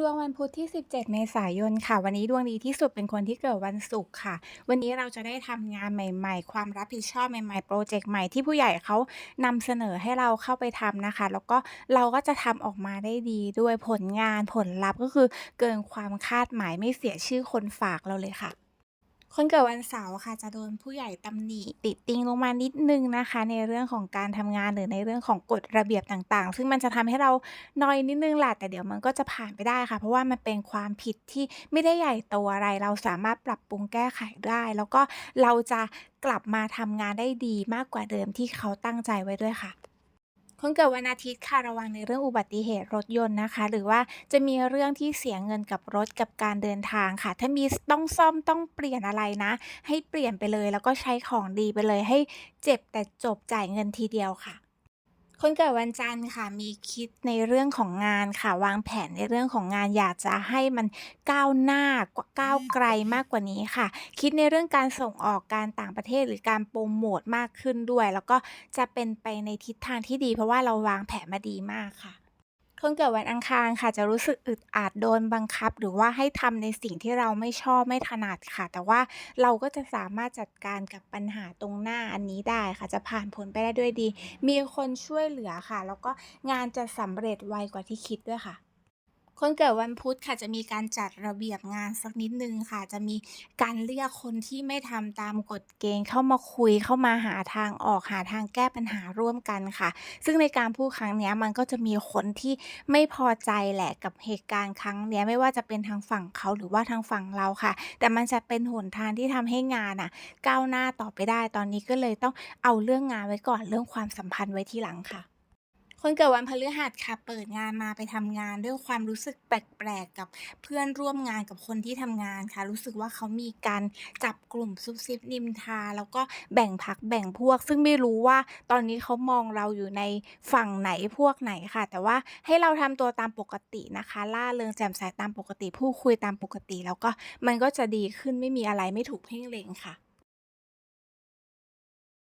ดวงวันพุธที่ 17 เมษายนค่ะ วันนี้ดวงดีที่สุดเป็นคนที่เกิดวันศุกร์ค่ะ วันนี้เราจะได้ทำงานใหม่ ๆ ความรับผิดชอบใหม่ๆ โปรเจกต์ใหม่ที่ผู้ใหญ่เขานำเสนอให้เราเข้าไปทำนะคะ แล้วก็เราก็จะทำออกมาได้ดีด้วยผลงานผลลัพธ์ก็คือเกินความคาดหมายไม่เสียชื่อคนฝากเราเลยค่ะ คนเกิดวันเสาร์ค่ะจะโดนผู้ใหญ่ตำหนิติดติงลงมานิดนึงนะคะ ในเรื่องของการทำงานหรือในเรื่องของกฎระเบียบต่างๆ ซึ่งมันจะทำให้เรานอยนิดนึงแหละแต่เดี๋ยวมันก็จะผ่านไปได้ค่ะ เพราะว่ามันเป็นความผิดที่ไม่ได้ใหญ่โตอะไร เราสามารถปรับปรุงแก้ไขได้ แล้วก็เราจะกลับมาทำงานได้ดีมากกว่าเดิมที่เขาตั้งใจไว้ด้วยค่ะ คนเกิดวันอาทิตย์ค่ะระวังในเรื่องอุบัติเหตุรถยนต์นะคะ หรือว่าจะมีเรื่องที่เสียเงินกับรถกับการเดินทางค่ะ ถ้ามีต้องซ่อมต้องเปลี่ยนอะไรนะ ให้เปลี่ยนไปเลย แล้วก็ใช้ของดีไปเลยให้เจ็บแต่จบจ่ายเงินทีเดียวค่ะ คนเกิดวันจันทร์ค่ะมีคิดในเรื่องของงานค่ะ วางแผนในเรื่องของงานอยากจะให้มันก้าวหน้ากว่าก้าวไกลมากกว่านี้ค่ะ คิดในเรื่องการส่งออกการต่างประเทศหรือการโปรโมทมากขึ้นด้วย แล้วก็จะเป็นไปในทิศทางที่ดี เพราะว่าเราวางแผนมาดีมากค่ะ คนเกิดวันอังคารค่ะจะรู้สึกอึดอัดโดนบังคับ หรือว่าให้ทำในสิ่งที่เราไม่ชอบไม่ถนัดค่ะ แต่ว่าเราก็จะสามารถจัดการกับปัญหาตรงหน้าอันนี้ได้ค่ะ จะผ่านพ้นไปได้ด้วยดี มีคนช่วยเหลือค่ะ แล้วก็งานจะสำเร็จไวกว่าที่คิดด้วยค่ะ คนเกิดวันพุธค่ะจะมีการจัดระเบียบงานสักนิดนึงค่ะ จะมีการเรียกคนที่ไม่ทำตามกฎเกณฑ์เข้ามาคุยเข้ามาหาทางออกหาทางแก้ปัญหาร่วมกันค่ะ ซึ่งในการพูดครั้งเนี้ยมันก็จะมีคนที่ไม่พอใจแหละกับเหตุการณ์ครั้งเนี้ยไม่ว่าจะเป็นทางฝั่งเขาหรือว่าทางฝั่งเราค่ะ แต่มันจะเป็นหนทางที่ทำให้งานน่ะ ก้าวหน้าต่อไปได้ตอนนี้ก็เลยต้องเอาเรื่องงานไว้ก่อนเรื่องความสัมพันธ์ไว้ทีหลังค่ะ คนเกิดวันพฤหัสค่ะ เปิดงานมาไปทำงาน ด้วยความรู้สึกแปลกๆกับเพื่อนร่วมงานกับคนที่ทำงานค่ะ รู้สึกว่าเขามีการจับกลุ่มซุบซิบนินทา แล้วก็แบ่งพรรคแบ่งพวก ซึ่งไม่รู้ว่าตอนนี้เขามองเราอยู่ในฝั่งไหนพวกไหนค่ะ แต่ว่าให้เราทำตัวตามปกตินะคะร่าเริงแจ่มใสตามปกติพูดคุยตามปกติ แล้วก็มันก็จะดีขึ้นไม่มีอะไรไม่ถูกเพ่งเล็งค่ะ